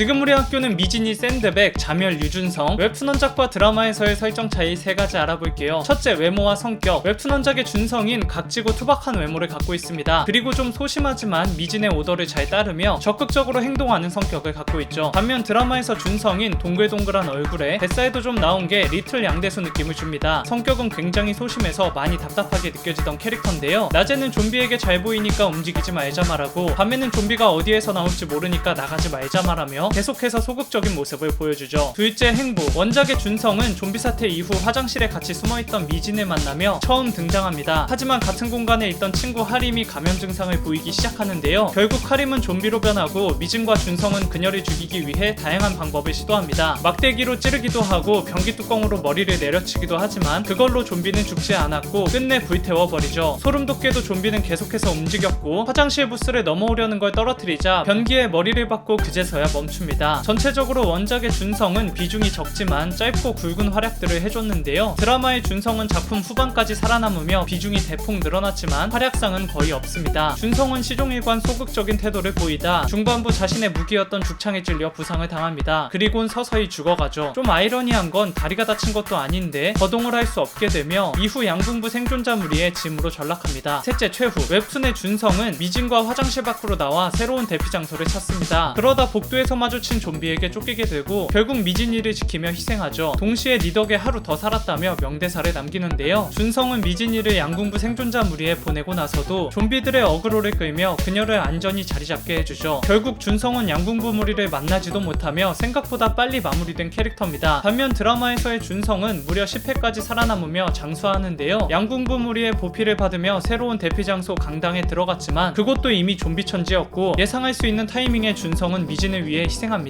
지금 우리 학교는 미진이 샌드백, 자멸 유준성, 웹툰 원작과 드라마에서의 설정 차이 세 가지 알아볼게요. 첫째 외모와 성격. 웹툰 원작의 준성인 각지고 투박한 외모를 갖고 있습니다. 그리고 좀 소심하지만 미진의 오더를 잘 따르며 적극적으로 행동하는 성격을 갖고 있죠. 반면 드라마에서 준성인 동글동글한 얼굴에 뱃살도 좀 나온 게 리틀 양대수 느낌을 줍니다. 성격은 굉장히 소심해서 많이 답답하게 느껴지던 캐릭터인데요. 낮에는 좀비에게 잘 보이니까 움직이지 말자 말하고 밤에는 좀비가 어디에서 나올지 모르니까 나가지 말자 말하며 계속해서 소극적인 모습을 보여주죠. 둘째 행보. 원작의 준성은 좀비 사태 이후 화장실에 같이 숨어있던 미진을 만나며 처음 등장합니다. 하지만 같은 공간에 있던 친구 하림이 감염 증상을 보이기 시작하는데요. 결국 하림은 좀비로 변하고 미진과 준성은 그녀를 죽이기 위해 다양한 방법을 시도합니다. 막대기로 찌르기도 하고 변기 뚜껑으로 머리를 내려치기도 하지만 그걸로 좀비는 죽지 않았고 끝내 불태워버리죠. 소름 돋게도 좀비는 계속해서 움직였고 화장실 부스를 넘어오려는 걸 떨어뜨리자 변기에 머리를 박고 그제서야 멈 춥니다. 전체적으로 원작의 준성은 비중이 적지만 짧고 굵은 활약들을 해줬는데요. 드라마의 준성은 작품 후반까지 살아남으며 비중이 대폭 늘어났지만 활약상은 거의 없습니다. 준성은 시종일관 소극적인 태도를 보이다 중반부 자신의 무기였던 죽창에 찔려 부상을 당합니다. 그리곤 서서히 죽어가죠. 좀 아이러니한 건 다리가 다친 것도 아닌데 거동을 할 수 없게 되며 이후 양궁부 생존자 무리의 짐으로 전락합니다. 셋째 최후 웹툰의 준성은 미진과 화장실 밖으로 나와 새로운 대피 장소를 찾습니다. 그러다 복도에서 마주친 좀비에게 쫓기게 되고 결국 미진이를 지키며 희생하죠. 동시에 니 덕에 하루 더 살았다며 명대사를 남기는데요. 준성은 미진이를 양궁부 생존자 무리에 보내고 나서도 좀비들의 어그로를 끌며 그녀를 안전히 자리 잡게 해주죠. 결국 준성은 양궁부 무리를 만나지도 못하며 생각보다 빨리 마무리된 캐릭터입니다. 반면 드라마에서의 준성은 무려 10회까지 살아남으며 장수하는데요. 양궁부 무리의 보필을 받으며 새로운 대피 장소 강당에 들어갔지만 그곳도 이미 좀비 천지였고 예상할 수 있는 타이밍에 준성은 미진을 위해 희생합니다.